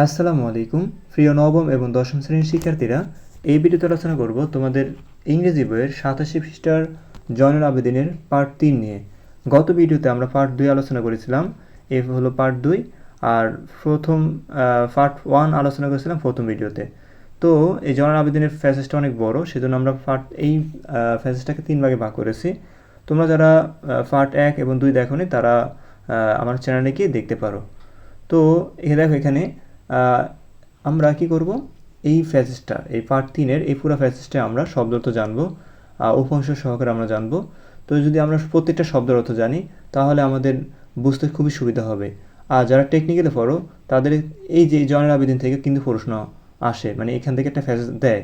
আসসালামু আলাইকুম। প্রিয় নবম এবং দশম শ্রেণির শিক্ষার্থীরা, এই ভিডিওতে আলোচনা করব তোমাদের ইংরেজি বইয়ের সাতাশি পৃষ্ঠার জয়নুল আবেদিনের পার্ট তিন নিয়ে। গত ভিডিওতে আমরা পার্ট দুই আলোচনা করেছিলাম, এ হলো পার্ট দুই, আর প্রথম পার্ট ওয়ান আলোচনা করেছিলাম প্রথম ভিডিওতে। তো এই জয়নুল আবেদিনের ফ্যাসেসটা অনেক বড়, সেজন্য আমরা পার্ট এই ফ্যাসেজটাকে তিন ভাগে ভাগ করেছি। তোমরা যারা পার্ট এক এবং দুই দেখোনি, তারা আমার চ্যানেলে গিয়ে দেখতে পারো। তো এ দেখো এখানে আমরা কি করব? এই ফ্যাসেজটা এই পার্ট তিনের, এই পুরো ফ্যাসেজটা আমরা শব্দ অর্থ জানব উপাংশ সহকারে আমরা জানব। তো যদি আমরা প্রত্যেকটা শব্দের অর্থ জানি, তাহলে আমাদের বুঝতে খুবই সুবিধা হবে। আর যারা টেকনিক্যালে পড়ো, তাদের এই যে জয়েনারেল আবেদিন থেকে কিন্তু প্রশ্ন আসে। মানে এখান থেকে একটা ফ্যাসেজ দেয়।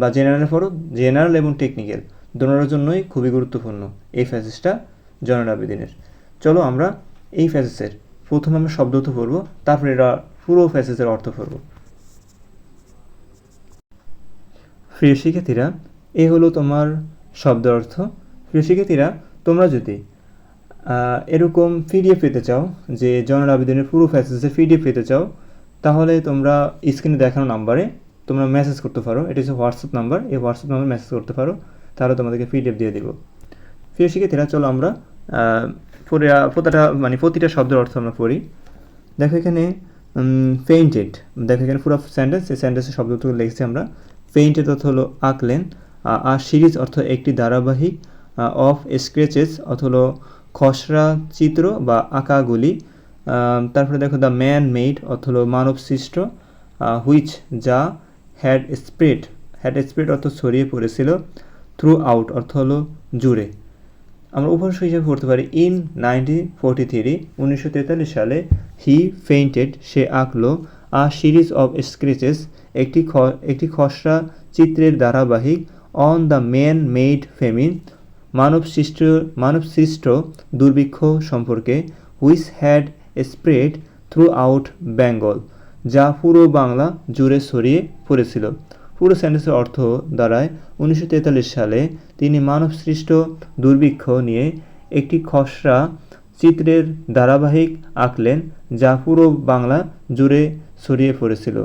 বা জেনারেলে পড়ো, জেনারেল এবং টেকনিক্যাল দুটোর জন্যই খুবই গুরুত্বপূর্ণ এই ফ্যাসেজটা জয়েনারেল আবেদিনের। চলো আমরা এই ফ্যাসেজের প্রথমে আমরা শব্দ অর্থ পড়ব, তারপরে এটা পুরো ফ্যাসেজের অর্থ পড়ব প্রিয় শিক্ষার্থীরা, এ হলো তোমার শব্দ অর্থ। প্রিয় শিক্ষার্থীরা, তোমরা যদি এরকম পিডিএফ পেতে চাও, যে জনাল আবেদনের পুরো ফ্যাসেজের পিডিএফ পেতে চাও, তাহলে তোমরা স্ক্রিনে দেখানো নাম্বারে তোমরা মেসেজ করতে পারো। এটা হচ্ছে হোয়াটসঅ্যাপ নাম্বার এই হোয়াটসঅ্যাপ নাম্বার মেসেজ করতে পারো। তাহলে তোমাদেরকে পিডিএফ দিয়ে দিব। প্রিয় শিক্ষার্থীরা, চলো আমরা পরে প্রতিটা মানে প্রতিটা শব্দের অর্থ আমরা পড়ি। দেখো এখানে পেইন্টেড দেখো এখানে পুরো সেন্টেন্স এই সেন্টেন্সের শব্দটুকু লিখেছি আমরা। পেইন্টেড অর্থ হলো আঁকলেন। আর সিরিজ অর্থ একটি ধারাবাহিক অফ স্ক্রেচেস অর্থ হলো খসড়া চিত্র বা আঁকাগুলি। তারপরে দেখো দ্য ম্যান মেড অর্থ হলো মানব সৃষ্ট হুইচ যা হ্যাড স্প্রেড হ্যাড স্প্রেড অর্থ ছড়িয়ে পড়েছিল। থ্রু আউট অর্থ হলো জুড়ে। আমরা উপভাষা হিসেবে পড়তে পারি ইন নাইনটিন ফোরটি থ্রি উনিশশো তেতাল্লিশ সালে হি ফেইন্টেড সে আঁকলো আ সিরিজ অফ স্ক্রেচেস একটি খ- একটি খসড়া চিত্রের ধারাবাহিক on the man made famine মানব সৃষ্ট মানব সৃষ্ট দুর্ভিক্ষ সম্পর্কে which had spread throughout Bengal যা পুরো বাংলা জুড়ে ছড়িয়ে পড়েছিল। পুরো সেন্টেন্সের অর্থ দাঁড়ায় উনিশশো সালে তিনি মানবসৃষ্ট দুর্ভিক্ষ নিয়ে একটি খসড়া চিত্রের ধারাবাহিক আঁকলেন, যা পুরো বাংলা জুড়ে ছড়িয়ে পড়েছিল।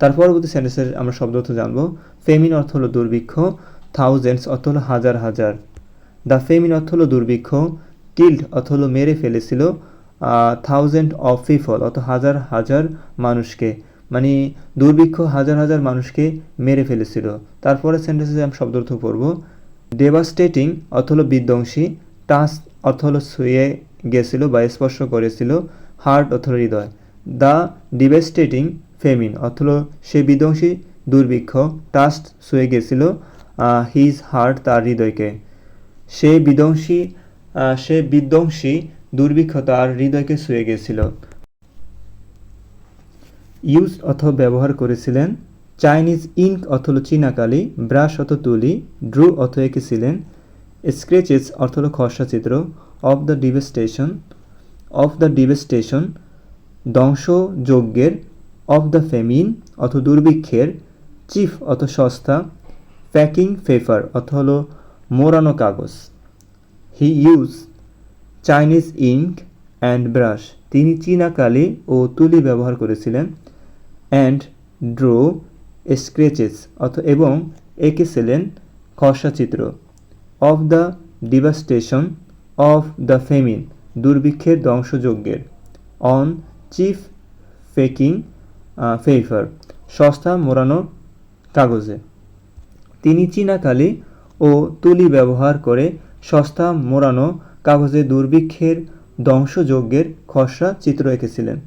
তার পরবর্তী সেন্টেন্সের আমরা শব্দ অর্থ জানব। ফেমিন অর্থ হলো দুর্ভিক্ষ থাউজেন্ডস অর্থ হলো হাজার হাজার। দ্য ফেমিন অর্থ হলো দুর্ভিক্ষ কিল্ড অর্থ হলো মেরে ফেলেছিল থাউজেন্ড অফ পিপল অর্থ হাজার হাজার মানুষকে। মানে দুর্ভিক্ষ হাজার হাজার মানুষকে মেরে ফেলেছিল। তারপরে সেন্টেন্সে আমি শব্দ অর্থ পড়ব। ডেভাস্টেটিং অর্থ হলো বিধ্বংসী। টাচ অর্থ হলো ছুঁয়ে গেছিল বা স্পর্শ করেছিল। হার্ট অর্থ হৃদয়। দ্য ডিভেস্টেটিং ফেমিন অর্থ হলো সে বিধ্বংসী দুর্ভিক্ষ। টাস্ট ছুঁয়ে গেছিল হিজ হার্ট তার হৃদয়কে। সে বিধ্বংসী সে বিধ্বংসী দুর্ভিক্ষ তার হৃদয়কে ছুঁয়ে গেছিল। ইউজ অথবা ব্যবহার করেছিলেন, চাইনিজ ইঙ্ক অর্থ হলো চীনাকালি, ব্রাশ অর্থ তুলি, ড্রু অর্থ এঁকেছিলেন স্ক্রেচেস অর্থ হলো খসড়া চিত্র, of the devastation, of the devastation, ধ্বংসযজ্ঞের, of the famine অর্থ দুর্ভিক্ষের, চিফ অর্থ সস্তা, প্যাকিং ফেফার অর্থ হলো মোড়ানো কাগজ। He use Chinese ink and brush তিনি চীনা কালি ও তুলি ব্যবহার করেছিলেন অ্যান্ড ড্রো স্ক্রেচেস অথ এবং এঁকেছিলেন খসড়া চিত্র। Of the devastation of the famine দুর্ভিক্ষের ধ্বংসযজ্ঞের। অন চিফ ফেকিং ফেইফার সস্তা মোড়ানো কাগজে। তিনি চীনা কালি ও তুলি ব্যবহার করে সস্তা মোড়ানো কাগজে দুর্ভিক্ষের ধ্বংসযজ্ঞের খসড়া চিত্র এঁকেছিলেন।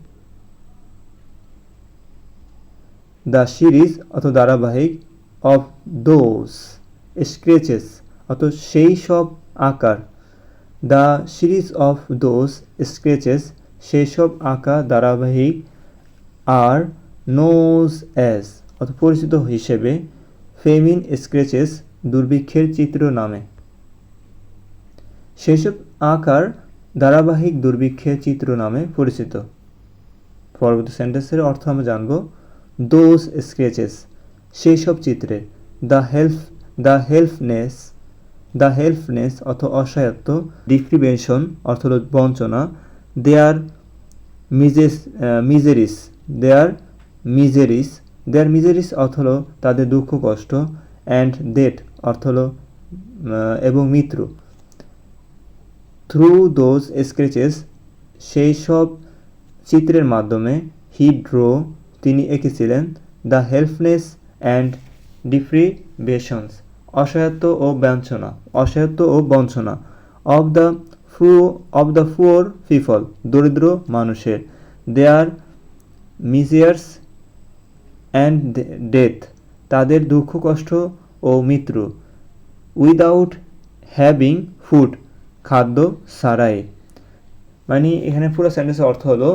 দ্য সিরিজ অত ধারাবাহিক অফ দোস স্ক্রেচেস অত সেই সব আকার। The series of those sketches সেই সব আঁকা ধারাবাহিক আর নোজ অ্যাজ অত পরিচিত হিসেবে ফেমিন স্ক্রেচেস দুর্ভিক্ষের চিত্র নামে। সেসব আকার ধারাবাহিক দুর্ভিক্ষের চিত্র নামে পরিচিত। পরবর্তী সেন্টেন্সের অর্থ আমরা জানব দোজ স্কেচেস সেই সব চিত্রে the help the helplessness the helplessness অর্থ অসহায়ত্ব ডিপ্রিভেনশন অর্থ বঞ্চনা দেয়ার মিজেস মিজেরিস দেয়ার মিজেরিস দেয়ার মিজেরিস অর্থ হলো তাদের দুঃখ কষ্ট অ্যান্ড ডেট অর্থ হলো এবং মৃত্যু থ্রু দোজ স্কেচেস সেই সব চিত্রের মাধ্যমে হি ড্র তিনি এঁকেছিলেন দ্য হেল্পনেস অ্যান্ড ডিপ্রিভেশনস অসহায়ত্ব ও বঞ্চনা অসহায়ত্ব ও বঞ্চনা অব দ্য ফু অব দ্য ফুয়ার পিপল দরিদ্র মানুষের দেয়ার মিজিয়ার্স অ্যান্ড ডেথ তাদের দুঃখ, কষ্ট ও মৃত্যু উইদাউট হ্যাভিং ফুড খাদ্য ছাড়াই মানে এখানে পুরো সেন্টেন্সের অর্থ হলো,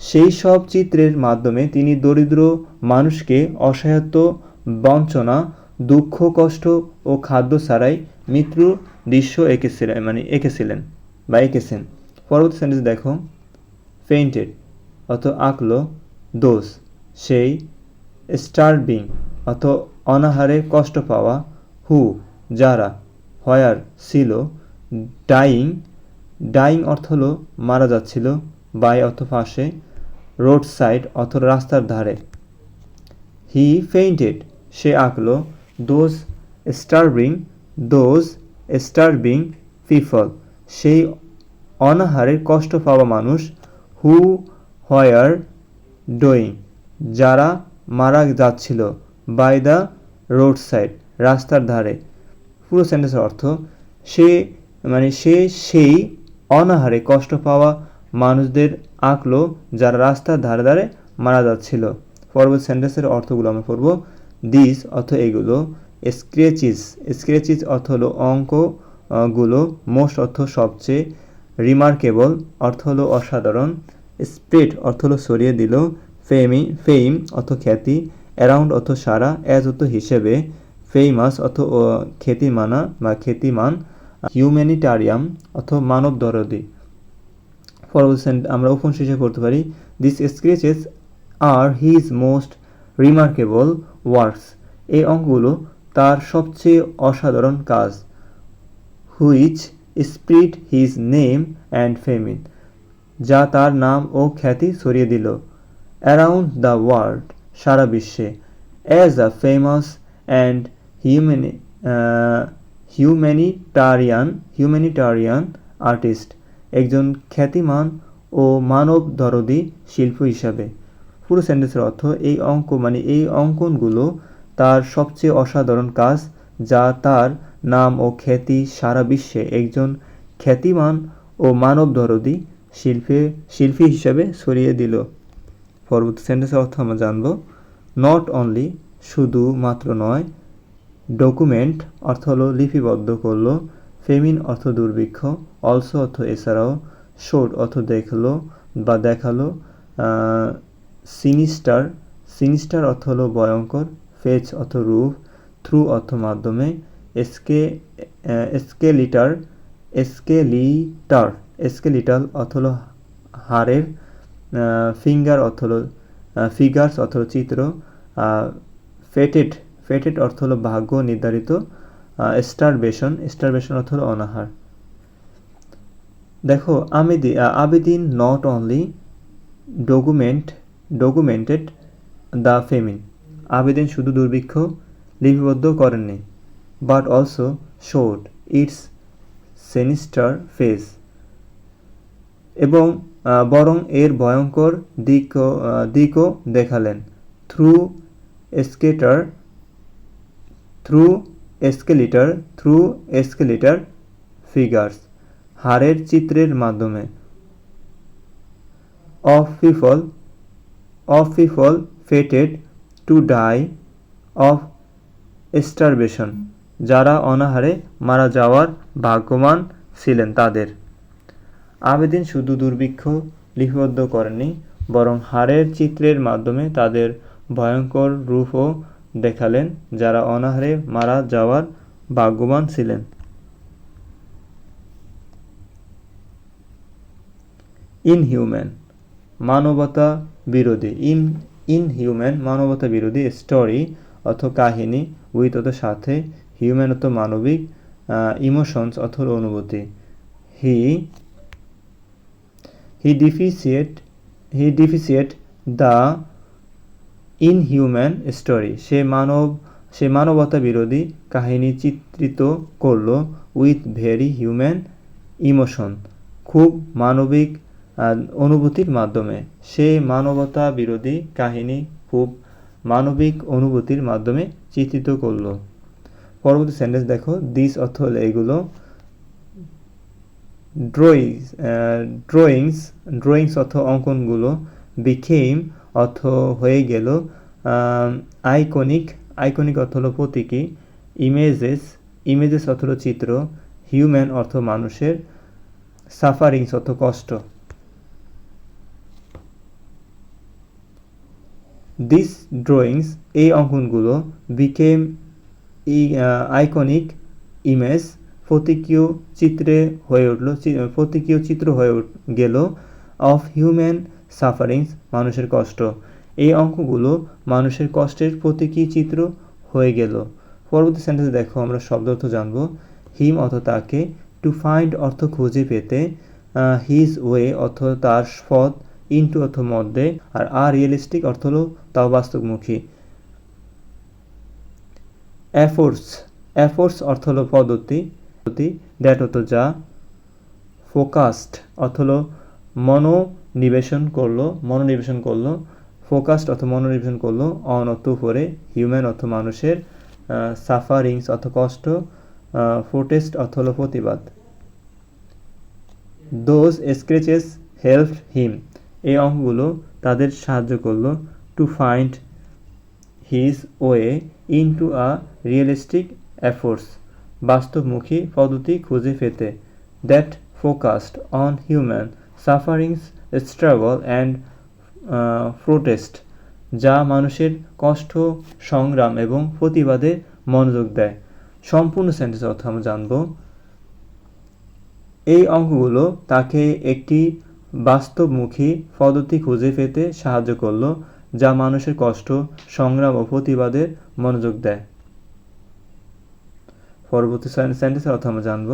সেই সব চিত্রের মাধ্যমে তিনি দরিদ্র মানুষকে অসহায়ত্ব, বঞ্চনা, দুঃখ, কষ্ট ও খাদ্য ছাড়াই মৃত্যুর দৃশ্য এঁকেছিলেন মানে এঁকেছিলেন বা এঁকেছেন। পরবর্তী সেন্টেন্স দেখো। পেইন্টেড অত আঁকলো, দোষ, সেই স্টার্ভিং অত অনাহারে কষ্ট পাওয়া হু যারা হয়ার ছিল ডাইং ডাইং অর্থ হলো মারা যাচ্ছিল বাই অর্থ পাশে রোড সাইড অর্থ রাস্তার ধারে। হি ফেইন্টেড সে আঁকলো those starving those starving people সেই অনাহারে কষ্ট পাওয়া মানুষ হু হয়ার ডোয়িং যারা মারা যাচ্ছিল বাই দ্য রোড সাইড রাস্তার ধারে। পুরো সেন্টেন্সের অর্থ, সে মানে সে সেই অনাহারে কষ্ট পাওয়া মানুষদের আঁকলো যারা রাস্তার ধারে ধারে মারা যাচ্ছিল। পরবর্তী সেন্টেন্সের অর্থগুলো আমরা পড়ব। দিস অর্থ এগুলো। স্ক্রেচিস স্ক্রেচিস অর্থ হলো অঙ্ক আহ, গুলো মোস্ট অর্থ সবচেয়ে রিমার্কেবল অর্থ হলো অসাধারণ। স্প্রেড অর্থ হলো সরিয়ে দিল। ফেমি ফেইম অর্থ খ্যাতি। অ্যারাউন্ড অর্থ সারা। অ্যাজ অর্থ হিসেবে। ফেমাস অর্থ খ্যাতিমানা বা খ্যাতিমান। হিউম্যানিটারিয়াম অথবা মানব দরদি sent- আমরা উপন শেষে করতে পারি this sketches are his most remarkable works এই অঙ্কগুলো তার সবচেয়ে অসাধারণ কাজ which spread his name and famine যা তার নাম ও খ্যাতি ছড়িয়ে দিল। অ্যারাউন্ড দ্য ওয়ার্ল্ড সারা বিশ্বে অ্যাজ আ ফেমাস অ্যান্ড হিউম্যানি হিউম্যানিটারিয়ান হিউম্যানিটারিয়ান আর্টিস্ট একজন খ্যাতিমান ও মানব দরদি শিল্প হিসাবে। পুরো সেন্টেন্সের অর্থ এই অঙ্ক মানে এই অঙ্কনগুলো তার সবচেয়ে অসাধারণ কাজ যা তার নাম ও খ্যাতি সারা বিশ্বে একজন খ্যাতিমান ও মানব দরদি শিল্পে, শিল্পী হিসাবে ছড়িয়ে দিল। পরবর্তী সেন্টেন্সের অর্থ আমরা জানব নট অনলি শুধু মাত্র নয় ডকুমেন্ট অর্থ হলো লিপিবদ্ধ করল, ফেমিন অর্থ দুর্ভিক্ষ, অলসো অর্থ এছাড়াও শোড অর্থ দেখল বা দেখাল সিনিস্টার সিনিস্টার অর্থ হলো ভয়ঙ্কর, ফেচ অর্থ রূপ, থ্রু অর্থ মাধ্যমে, এসকে এসকেলিটার এসকেলিটার, এসকেলিটাল অর্থ হলো হাড়ের ফিঙ্গার অর্থ হলো ফিগার্স অর্থ হলো চিত্র ফেটেড ফেটেড অর্থ হলো ভাগ্য নির্ধারিত স্টারবেশন স্টারবেশন অর্থ হলো অনাহার। দেখো Amedi Abedin not only document documented the famine Abedin শুধু দুর্ভিক্ষ লিপিবদ্ধ করেননি but also showed its sinister face এবং বরং এর ভয়ঙ্কর দিকও দিকও দেখালেন। Through স্কেটার through skeletal through skeletal figures হাড়ের চিত্রের মাধ্যমে। Of people of fated to die of starvation যারা অনাহারে মারা যাওয়ার ভাগ্যবান ছিলেন তাদের। আবেদিন শুধু দুর্ভিক্ষ লিপিবদ্ধ করেননি, বরং হাড়ের চিত্রের মাধ্যমে তাদের ভয়ঙ্কর রূপও দেখালেন যারা অনাহারে মারা যাওয়ার ভাগ্যবান ছিলেন। ইনহিউম্যান মানবতা বিরোধী। ইন, ইনহিউম্যান মানবতা বিরোধী স্টোরি অথ কাহিনী উইথ অত সাথে হিউম্যান অত মানবিক ইমোশনস অথ অনুভূতি। He he depicted he depicted the inhuman story. সে মানব, সে মানবতা বিরোধী কাহিনী চিত্রিত করল উইথ ভেরি হিউম্যান ইমোশন, খুব মানবিক অনুভূতির মাধ্যমে। সে মানবতা বিরোধী কাহিনী খুব মানবিক অনুভূতির মাধ্যমে চিত্রিত করল। পরবর্তী সেন্টেন্স দেখো। দিস অর্থ হলো এগুলো। ড্রয়িংস ড্রয়িংস ড্রয়িংস অর্থ অঙ্কনগুলো বিকেম অর্থ হয়ে গেল আইকনিক আইকনিক অর্থ হলো প্রতীকী ইমেজেস ইমেজেস অর্থ হলো চিত্র হিউম্যান অর্থ মানুষের সাফারিংস অর্থ কষ্ট। দিস ড্রয়িংস এই অঙ্কনগুলো বিকেম আইকনিক ইমেজ প্রতীকীয় চিত্রে হয়ে উঠল প্রতীকীয় চিত্র হয়ে গেল অফ হিউম্যান সাফারিংস মানুষের কষ্ট। এই অঙ্কগুলো মানুষের কষ্টের প্রতীকী চিত্র হয়ে গেল। পরবর্তী সেন্টেন্স দেখো, আমরা শব্দ অর্থ জানব। হিম অর্থ তাকে টু ফাইন্ড অর্থ খুঁজে পেতে হিজ ওয়ে অর্থ তার পথ ইনটু অর্থ মধ্যে, আর আর রিয়েলিস্টিক অর্থ হলো তাও বাস্তবমুখী। এফোর্টস এফোর্টস অর্থ হলো পদ্ধতি দ্যাট অর্থ যা ফোকাসড অর্থ হলো মনোনিবেশন করল মনোনিবেশন করল ফোকাসড অর্থ মনোনিবেশন করল অন অর্থ উপরে হিউম্যান অর্থ মানুষের সাফারিংস অর্থ কষ্ট ফোটেস্ট অর্থ হলো প্রতিবাদ। দোজ স্ক্রেচেস হেল্প হিম এই অঙ্কগুলো তাদের সাহায্য করল to find his way into a realistic efforts বাস্তবমুখী পদ্ধতি খুঁজে পেতে। That focused on human sufferings struggle and protest যা মানুষের কষ্ট, সংগ্রাম এবং প্রতিবাদে মনোযোগ দেয়। সম্পূর্ণ সেন্টেন্স অর্থ আমরা জানব। এই অঙ্কগুলো তাকে একটি বাস্তবমুখী পদ্ধতি খুঁজে পেতে সাহায্য করল, যা মানুষের কষ্ট, সংগ্রাম ও প্রতিবাদের মনোযোগ দেয়। পরবর্তী সেন্টেন্সের অর্থ আমরা জানব।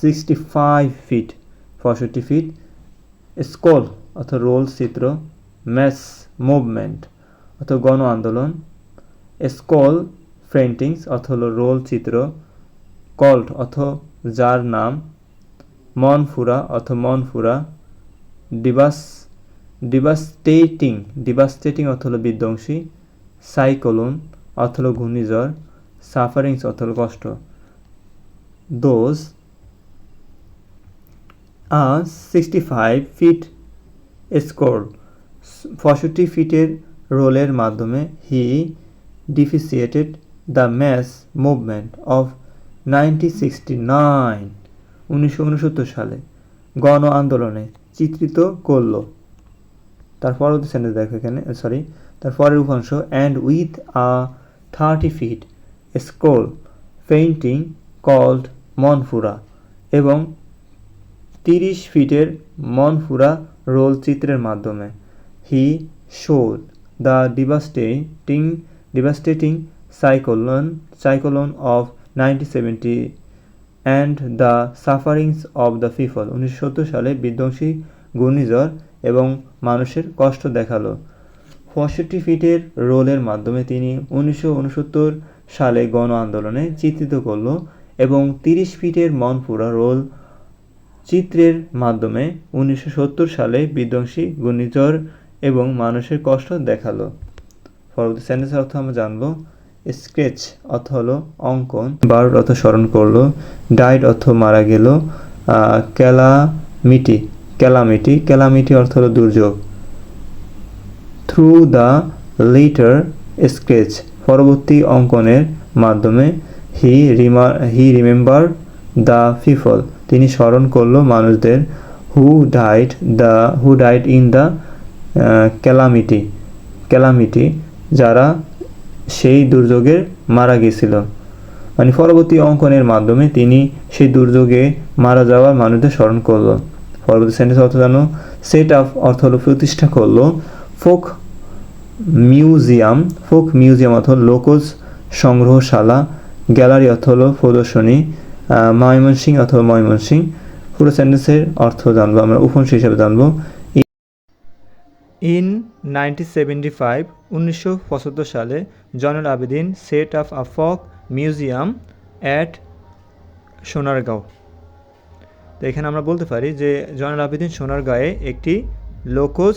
সিক্সটি ফাইভ ফিট পঁয়ষট্টি ফিট স্কল অর্থ রোল চিত্র ম্যাস মুভমেন্ট অর্থ গণ আন্দোলন, স্কল ফ্রেন্টিংস অর্থ রোল চিত্র, কল্ট অর্থ যার নাম, মনফুরা অর্থ মনফুরা, ডিভাস, ডিভাস্টেটিং ডিভাস্টেটিং অর্থ হলো বিধ্বংসী, সাইক্লোন অর্থ ঘূর্ণিঝড়, সাফারিংস অর্থ কষ্ট। Those a sixty five feet scroll পঁয়ষট্টি ফিটের রোলের মাধ্যমে he depicted the mass movement of ninety sixty nine উনিশশো উনসত্তর সালে গণ আন্দোলনে চিত্রিত করল। তার পরবর্তী সেন্টেন্স দেখো এখানে সরি তার পরের উপাংশ and with a thirty feet scroll painting called Monpura এবং তিরিশ ফিটের মনফুরা রোল চিত্রের মাধ্যমে। He showed the devastating devastating cyclone cyclone of nineteen seventy and the sufferings of the people উনিশশো সালে বিধ্বংসী ঘূর্ণিঝড় এবং মানুষের কষ্ট দেখাল। পঁয়ষট্টি ফিটের রোলের মাধ্যমে তিনি উনিশশো উনসত্তর সালে গণ আন্দোলনে চিত্রিত করল এবং তিরিশ ফিটের মনপুরা রোল চিত্রের মাধ্যমে উনিশশো সত্তর সালে বিধ্বংসী ঘূর্ণিঝড় এবং মানুষের কষ্ট দেখাল। পরবর্তী সেন্টেন্সের অর্থ আমরা জানব, স্কেচ অর্থ হলো অঙ্কন। বার্ড অর্থ স্মরণ করল, ডাইড অর্থ মারা গেল ক্যালামিটি ক্যালামিটি ক্যালামিটি অর্থ হলো দুর্যোগ। থ্রু দ্য লিটার স্কেচ পরবর্তী অঙ্কনের মাধ্যমে হি রিমা হি রিমেম্বার দ্য পিপল তিনি স্মরণ করল মানুষদের who died the who died in the calamity calamity যারা সেই দুর্যোগের মারা গেছিল। মানে পরবর্তী অঙ্কনের মাধ্যমে তিনি সেই দুর্যোগে মারা যাওয়ার মানুষদের স্মরণ করল। পরবর্তী সেন্টেন্স অর্থ জানো সেট আপ অর্থ হলো প্রতিষ্ঠা করল। ফোক মিউজিয়াম ফোক মিউজিয়াম অর্থ লোকজ সংগ্রহশালা। গ্যালারি অর্থ হলো প্রদর্শনী। ময়মনসিং অথবা ময়মনসিং পুরো সেন্টেন্সের অর্থ জানব, আমরা উপংশ হিসেবে জানব। ইন নাইনটিন সেভেন্টি ফাইভ উনিশশো পঁচাত্তর সালে Zainul Abedin set up a folk museum at Sonargaon. তো এখানে আমরা বলতে পারি যে জয়নুল আবেদিন সোনারগাঁয়ে একটি লোকজ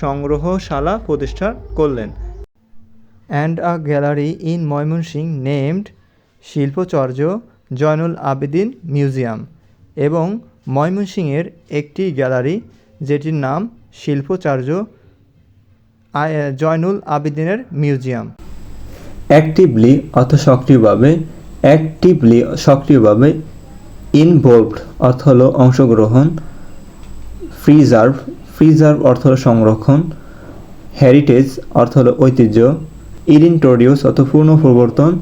সংগ্রহশালা প্রতিষ্ঠা করলেন। And a gallery in Mymensingh named Shilpacharya Zainul Abedin museum এবং ময়মনসিংহের একটি গ্যালারি যেটির নাম শিল্পচার্য জয়নুল আবেদিনের মিউজিয়াম। অ্যাক্টিভলি অর্থ সক্রিয়ভাবে অ্যাক্টিভলি সক্রিয়ভাবে ইনভলভড অর্থ হল অংশগ্রহণ প্রিজার্ভ প্রিজার্ভ অর্থ হলো সংরক্ষণ হেরিটেজ অর্থ হল ঐতিহ্য ইনট্রোডিউস অর্থ পূর্ণ প্রবর্তন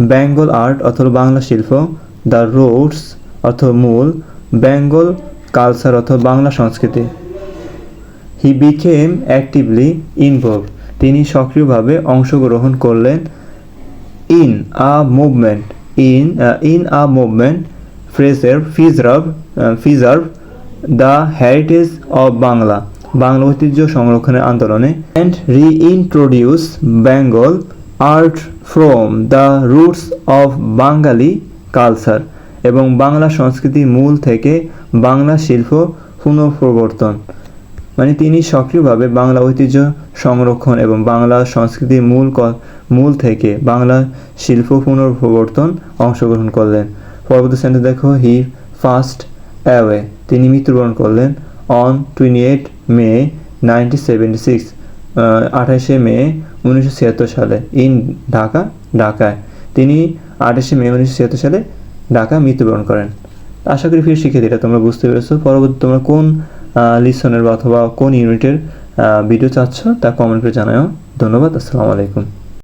বেঙ্গল আর্ট অর্থ বাংলা শিল্প দ্য রোডস অর্থ মূল বেঙ্গল কালচার অর্থ বাংলা সংস্কৃতি। হি বিকেম অ্যাক্টিভলি ইনভলভ তিনি সক্রিয়ভাবে অংশগ্রহণ করলেন in a movement in in a movement preserve preserve preserve the heritage of Bangla Bangla ঐতিহ্য সংরক্ষণের আন্দোলনে and re reintroduce Bengal art from the roots of Bengali culture এবং বাংলা সংস্কৃতির মূল থেকে বাংলা শিল্প পুনঃপ্রবর্তন। মানে তিনি সক্রিয়ভাবে বাংলা ঐতিহ্য সংরক্ষণ এবং বাংলা সংস্কৃতির মূল মূল থেকে বাংলা শিল্প পুনঃপ্রবর্তন অংশগ্রহণ করলেন। পরবর্তী সেন্টেন্স দেখো হি ফার্স্ট অ্যাওয়ে তিনি মৃত্যুবরণ করলেন on twenty eight May nineteen seventy six আঠাশে মে উনিশশো ছিয়াত্তর সালে ইন ঢাকা, ঢাকায়। তিনি আঠাশে মে উনিশশো ছিয়াত্তর সালে ঢাকা মৃত্যুবরণ করেন। আশা করি ফির শিক্ষার্থীরা, তোমরা বুঝতে পেরেছ। পরবর্তী তোমরা কোন লিসনের অথবা কোন ইউনিটের ভিডিও চাচ্ছ তা কমেন্ট করে জানাও ধন্যবাদ, আসসালামু আলাইকুম।